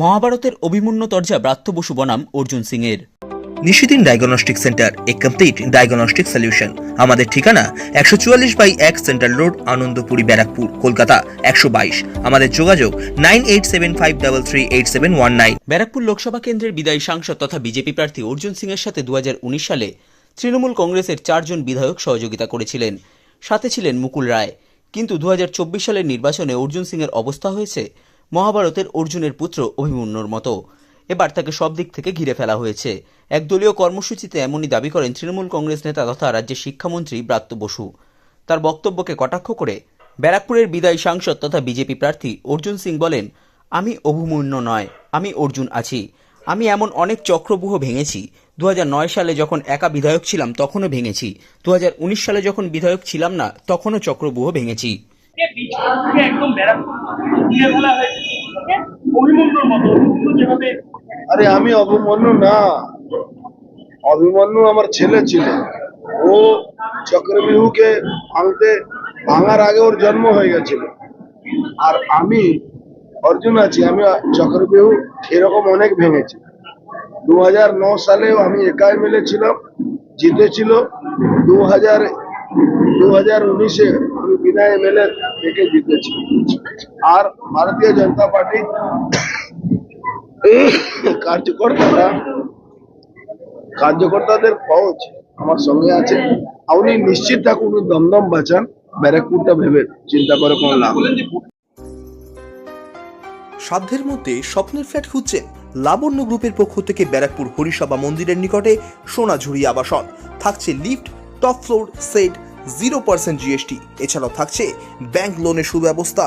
মহাভারতের অভিমন্যু তর্জা ব্রাত্য বসু বনাম অর্জুন সিংয়ের। নিশিদিন ডায়াগনস্টিক সেন্টার এ কমপ্লিট ডায়াগনস্টিক সলিউশন। আমাদের ঠিকানা একশো চুয়াল্লিশ বাই এক সেন্ট্রাল রোড আনন্দপুরি ব্যারাকপুর কলকাতা একশো বাইশ। আমাদের যোগাযোগ nine eight seven five double three eight seven one nine. Barrackpore Lok Sabha কেন্দ্রের বিদায়ী সাংসদ তথা বিজেপি প্রার্থী অর্জুন সিংয়ের সাথে দু হাজার উনিশ সালে তৃণমূল কংগ্রেসের চারজন বিধায়ক সহযোগিতা করেছিলেন। সাথে ছিলেন মুকুল রায়। কিন্তু দু হাজার চব্বিশ সালের নির্বাচনে অর্জুন সিংয়ের অবস্থা হয়েছে মহাভারতের অর্জুনের পুত্র অভিমন্যুর মতো। এবার তাকে সব দিক থেকে ঘিরে ফেলা হয়েছে। একদলীয় কর্মসূচিতে এমনই দাবি করেন তৃণমূল কংগ্রেস নেতা তথা রাজ্যের শিক্ষামন্ত্রী ব্রাত্য বসু। তার বক্তব্যকে কটাক্ষ করে ব্যারাকপুরের বিদায়ী সাংসদ তথা বিজেপি প্রার্থী অর্জুন সিং বলেন, আমি অভিমন্যু নয়, আমি অর্জুন আছি। আমি এমন অনেক চক্রব্যূহ ভেঙেছি। দু হাজার নয় সালে যখন একা বিধায়ক ছিলাম তখনও ভেঙেছি। দু হাজার উনিশ সালে যখন বিধায়ক ছিলাম না তখনও চক্রব্যূহ ভেঙেছি। একদম আরে আমি অভিমন্যু না। অভিমন্যু আমার ছেলে ছিল। ও চক্রবিহুকে ভাঙতে ভাঙার আগে ওর জন্ম হয়ে গেছিল। আর আমি, অর্জুন আছি, আমি চক্রবিহু এরকম অনেক ভেঙেছি। দু হাজার ন সালেও আমি একাই মিলে ছিলাম, জিতেছিল। দু হাজার দু হাজার উনিশে আমি বিনা এমএলএ থেকে জিতেছি। আর ভারতীয় জনতা পার্টি কার্যকর্তারা, কার্যকর্তাদের ফৌজ আমার সঙ্গে আছে। উনি নিশ্চিত থাকুন, উনি দমদম বাঁচান, ব্যারাকপুরটা ভেবে চিন্তা করে কোনো লাভ সাধ্যের মধ্যে স্বপ্নের ফ্ল্যাট খুঁজছেন লাবণ্য গ্রুপের পক্ষ থেকে ব্যারাকপুর হরিসভা মন্দিরের নিকটে সোনাঝুরি আবাসন। থাকছে lift, top floor, set zero percent GST এছাড়াও থাকছে ব্যাংক লোনের সুব্যবস্থা।